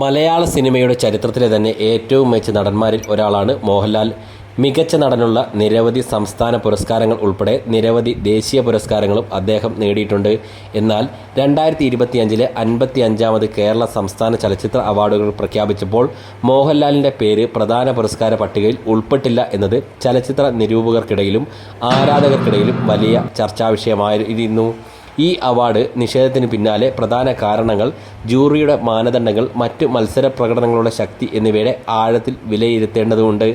മലയാള സിനിമയുടെ ചരിത്രത്തിലെ തന്നെ ഏറ്റവും മികച്ച നടന്മാരിൽ ഒരാളാണ് മോഹൻലാൽ. മികച്ച നടനുള്ള നിരവധി സംസ്ഥാന പുരസ്കാരങ്ങൾ ഉൾപ്പെടെ നിരവധി ദേശീയ പുരസ്കാരങ്ങളും അദ്ദേഹം നേടിയിട്ടുണ്ട്. എന്നാൽ രണ്ടായിരത്തി ഇരുപത്തിയഞ്ചിലെ അൻപത്തി അഞ്ചാമത് കേരള സംസ്ഥാന ചലച്ചിത്ര അവാർഡുകൾ പ്രഖ്യാപിച്ചപ്പോൾ മോഹൻലാലിന്റെ പേര് പ്രധാന പുരസ്കാര പട്ടികയിൽ ഉൾപ്പെട്ടില്ല എന്നത് ചലച്ചിത്ര നിരൂപകർക്കിടയിലും ആരാധകർക്കിടയിലും വലിയ ചർച്ചാ വിഷയമായിരുന്നു ഈ അവാർഡ് നിഷേധത്തിന് പിന്നാലെ പ്രധാന കാരണങ്ങൾ ജൂറിയുടെ മാനദണ്ഡങ്ങൾ മറ്റ് മത്സര പ്രകടനങ്ങളുടെ ശക്തി എന്നിവയുടെ ആഴത്തിൽ വിലയിരുത്തേണ്ടതുണ്ട്.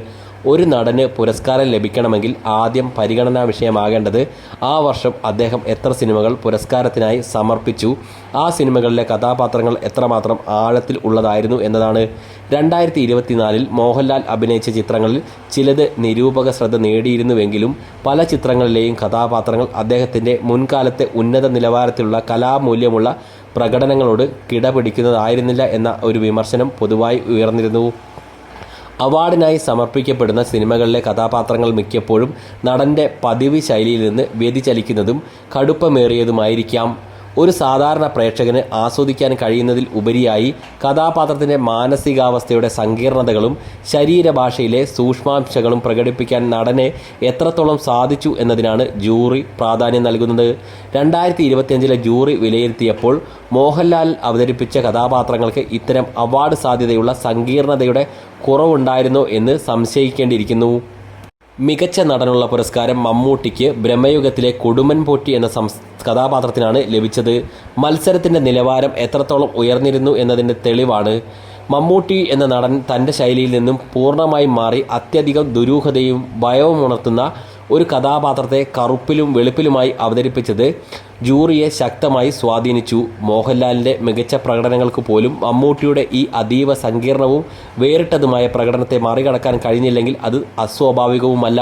ഒരു നടന് പുരസ്കാരം ലഭിക്കണമെങ്കിൽ ആദ്യം പരിഗണനാ വിഷയമാകേണ്ടത് ആ വർഷം അദ്ദേഹം എത്ര സിനിമകൾ പുരസ്കാരത്തിനായി സമർപ്പിച്ചു? ആ സിനിമകളിലെ കഥാപാത്രങ്ങൾ എത്രമാത്രം ആഴത്തിൽ ഉള്ളതായിരുന്നു എന്നതാണ്. രണ്ടായിരത്തി ഇരുപത്തിനാലിൽ മോഹൻലാൽ അഭിനയിച്ച ചിത്രങ്ങളിൽ ചിലത് നിരൂപക ശ്രദ്ധ നേടിയിരുന്നുവെങ്കിലും പല ചിത്രങ്ങളിലെയും കഥാപാത്രങ്ങൾ അദ്ദേഹത്തിന്റെ മുൻകാലത്തെ ഉന്നത നിലവാരത്തിലുള്ള കലാമൂല്യമുള്ള പ്രകടനങ്ങളോട് കിടപിടിക്കുന്നതായിരുന്നില്ല എന്ന ഒരു വിമർശനം പൊതുവായി ഉയർന്നിരുന്നു. അവാർഡിനായി സമർപ്പിക്കപ്പെടുന്ന സിനിമകളിലെ കഥാപാത്രങ്ങൾ മിക്കപ്പോഴും നടന്റെ പതിവ് ശൈലിയിൽ നിന്ന് വ്യതിചലിക്കുന്നതും കടുപ്പമേറിയതുമായിരിക്കാം. ഒരു സാധാരണ പ്രേക്ഷകന് ആസ്വദിക്കാൻ കഴിയുന്നതിൽ ഉപരിയായി കഥാപാത്രത്തിന്റെ മാനസികാവസ്ഥയുടെ സങ്കീർണതകളും ശരീരഭാഷയിലെ സൂക്ഷ്മാംശങ്ങളും പ്രകടിപ്പിക്കാൻ നടനെ എത്രത്തോളം സാധിച്ചു എന്നതിനാണ് ജൂറി പ്രാധാന്യം നൽകുന്നത്. രണ്ടായിരത്തി ഇരുപത്തിയഞ്ചിലെ ജൂറി വിലയിരുത്തിയപ്പോൾ മോഹൻലാൽ അവതരിപ്പിച്ച കഥാപാത്രങ്ങൾക്ക് ഇത്തരം അവാർഡ് സാധ്യതയുള്ള സങ്കീർണതയുടെ കുറവുണ്ടായിരുന്നോ എന്ന് സംശയിക്കേണ്ടിയിരിക്കുന്നു. മികച്ച നടനുള്ള പുരസ്കാരം മമ്മൂട്ടിക്ക് ബ്രഹ്മയുഗത്തിലെ കൊടുമൻ പോറ്റി എന്ന കഥാപാത്രത്തിനാണ് ലഭിച്ചത്. മത്സരത്തിന്റെ നിലവാരം എത്രത്തോളം ഉയർന്നിരുന്നു എന്നതിന്റെ തെളിവാണ് മമ്മൂട്ടി എന്ന നടൻ തന്റെ ശൈലിയിൽ നിന്നും പൂർണമായും മാറി അത്യധികം ദുരൂഹതയും ഭയവും ഉണർത്തുന്ന ഒരു കഥാപാത്രത്തെ കറുപ്പിലും വെളുപ്പിലുമായി അവതരിപ്പിച്ചത് ജൂറിയെ ശക്തമായി സ്വാധീനിച്ചു. മോഹൻലാലിന്റെ മികച്ച പ്രകടനങ്ങൾക്ക് പോലും മമ്മൂട്ടിയുടെ ഈ അതീവ സങ്കീർണവും വേറിട്ടതുമായ പ്രകടനത്തെ മറികടക്കാൻ കഴിഞ്ഞില്ലെങ്കിൽ അത് അസ്വാഭാവികവുമല്ല.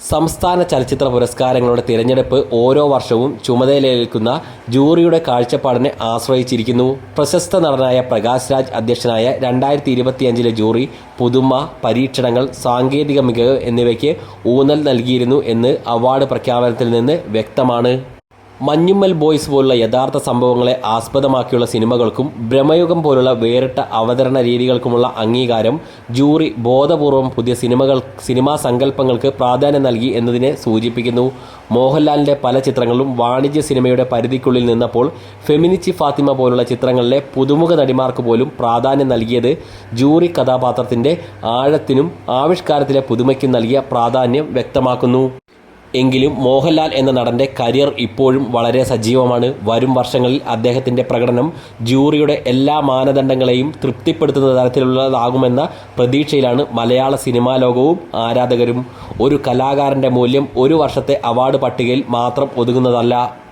സംസ്ഥാന ചലച്ചിത്ര പുരസ്കാരങ്ങളുടെ തിരഞ്ഞെടുപ്പ് ഓരോ വർഷവും ചുമതലയേൽക്കുന്ന ജൂറിയുടെ കാഴ്ചപ്പാടിനെ ആശ്രയിച്ചിരിക്കുന്നു. പ്രശസ്ത നടനായ പ്രകാശ് രാജ് അധ്യക്ഷനായ രണ്ടായിരത്തി ഇരുപത്തിയഞ്ചിലെ ജൂറി പുതുമ പരീക്ഷണങ്ങൾ സാങ്കേതിക മികവ് എന്നിവയ്ക്ക് ഊന്നൽ നൽകിയിരുന്നു എന്ന് അവാർഡ് പ്രഖ്യാപനത്തിൽ നിന്ന് വ്യക്തമാണ്. മഞ്ഞുമ്മൽ ബോയ്സ് പോലുള്ള യഥാർത്ഥ സംഭവങ്ങളെ ആസ്പദമാക്കിയുള്ള സിനിമകൾക്കും ഭ്രമയുഗം പോലുള്ള വേറിട്ട അവതരണ രീതികൾക്കുമുള്ള അംഗീകാരം ജൂറി ബോധപൂർവം പുതിയ സിനിമകൾ സിനിമാ സങ്കല്പങ്ങൾക്ക് പ്രാധാന്യം നൽകി എന്നതിനെ സൂചിപ്പിക്കുന്നു. മോഹൻലാലിന്റെ പല ചിത്രങ്ങളും വാണിജ്യ സിനിമയുടെ പരിധിക്കുള്ളിൽ നിന്നപ്പോൾ ഫെമിനിച്ചി ഫാത്തിമ പോലുള്ള ചിത്രങ്ങളിലെ പുതുമുഖ നടിമാർക്ക് പോലും പ്രാധാന്യം നൽകിയത് ജൂറി കഥാപാത്രത്തിന്റെ ആഴത്തിനും ആവിഷ്കാരത്തിലെ പുതുമയ്ക്കും നൽകിയ പ്രാധാന്യം വ്യക്തമാക്കുന്നു. എങ്കിലും മോഹൻലാൽ എന്ന നടന്റെ കരിയർ ഇപ്പോഴും വളരെ സജീവമാണ്. വരും വർഷങ്ങളിൽ അദ്ദേഹത്തിന്റെ പ്രകടനം ജൂറിയുടെ എല്ലാ മാനദണ്ഡങ്ങളെയും തൃപ്തിപ്പെടുത്തുന്ന തരത്തിലുള്ളതാകുമെന്ന പ്രതീക്ഷയിലാണ് മലയാള സിനിമാ ലോകവും ആരാധകരും. ഒരു കലാകാരന്റെ മൂല്യം ഒരു വർഷത്തെ അവാർഡ് പട്ടികയിൽ മാത്രം ഒതുങ്ങുന്നതല്ല.